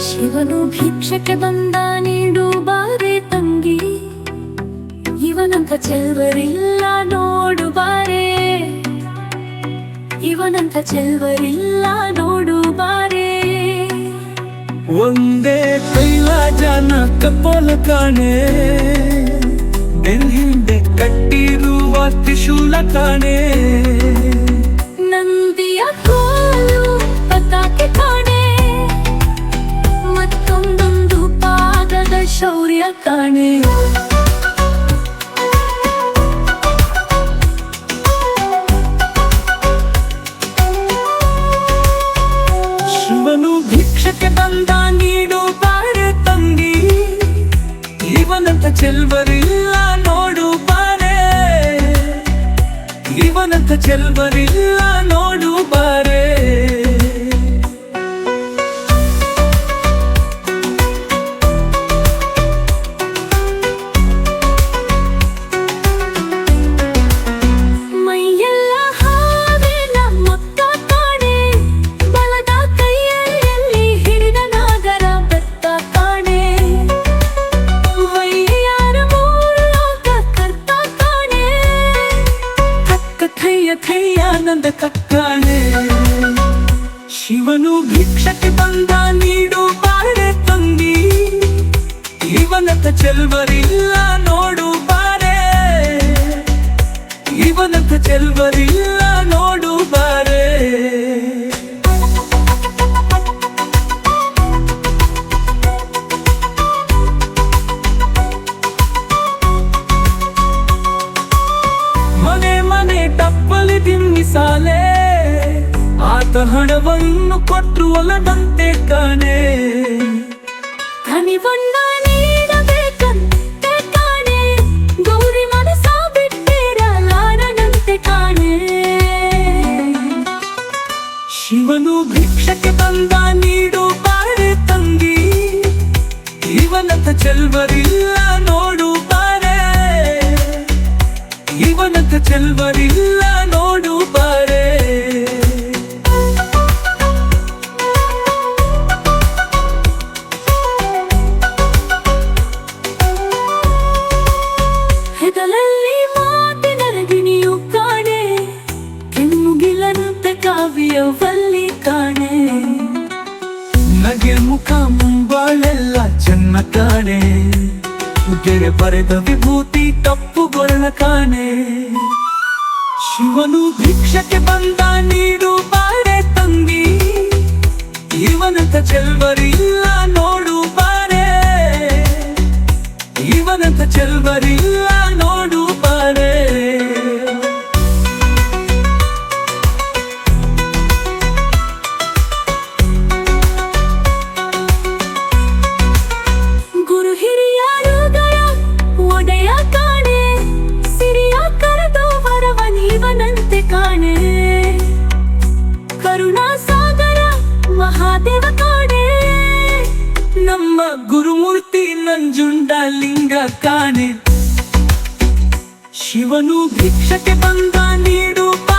ಶಿವನು ಭಿಕ್ಷಕ್ಕೆ ಬಂದ ನೀಡು ಬಾರೆ ತಂಗಿ. ಇವನಂತ ಚೆಲ್ವರಿಲ್ಲ ನೋಡು ಬಾರೆ. ಇವನಂತ ಚೆಲ್ವರಿಲ್ಲ ನೋಡು ಬಾರೆ. ಒಂದೇ ಕೈಲಾಜನ ಕಪಲ ಕಾಣೆ. ಹಿಂದೆ ಕಟ್ಟಿರುವ ತ್ರಿಶೂಲ ಕಾಣೆ. ನಂದ ಶಿವನು ಭಿಕ್ಷಕ್ಕೆ ಬಂದ ನೀಡು ಬಾರೆ ತಂಗಿ. ಇವನಂತ ಚೆಲ್ವರಿಲ್ಲ ನೋಡು ಬಾರೆ. ಇವನಂತ ಚೆಲ್ವರಿಲ್ಲ ನೋಡು ಬಾರೆ. ಕೈಯ ನಂದ ಕಕ್ಕಾಣೆ ಶಿವನು ಭಿಕ್ಷಕ್ಕೆ ಬಂದ ನೀಡು ಬಾರೆ ತಂದಿ ಇವನತ ಚೆಲ್ವರಿಲ್ಲ ನೋಡು ಬಾರೆ ಇವನತ ಚೆಲ್ವರಿಲ್ಲ ತಿನ್ನಿಸಾಲೆ ಆತ ಹಣವನ್ನು ಕೊಟ್ಟು ಒಲದಂತೆ ಕಾಣೆ. ಕನಿವಣ್ಣ ನೀಡಬೇಕಂತೆ ಕಾಣೆ. ಗೌರಿ ಮನಸ ಬಿಟ್ಟಿರಲಾರನಂತೆ ಕಾಣೆ. ಶಿವನು ಭಿಕ್ಷಕ್ಕೆ ಬಂದ ನೀಡು ಬಾರೆ ತಂಗಿ. ಇವನಂತ ಚೆಲ್ವರಿಲ್ಲ ನೋಡು ಬಾರೆ ಇವನಂತ ಚೆಲ್ವರಿಲ್ಲ ಮುಖ ಮುಂಬಾಳೆಲ್ಲ ಚೆನ್ನ ಕಾಣೆ ಗೆರೆ ಬರೆದ ವಿಭೂತಿ ತಪ್ಪುಗೊಳ್ಳ ಕಾಣೆ. ಶಿವನು ಭಿಕ್ಷಕ್ಕೆ ಬಂದ ನೀಡು ಬಾರೆ ತಂಗಿ. ಇವನಂತ ಚೆಲ್ವರಿಲ್ಲ ನೋಡು ಬಾರೆ. ಇವನಂತ ಚೆಲ್ವರಿಲ್ಲ ಗುರುಮೂರ್ತಿ ನಂಜುಂಡ ಲಿಂಗ ಕಾಣೆ. ಶಿವನು ಭಿಕ್ಷಕ್ಕೆ ಬಂದ ನೋಡು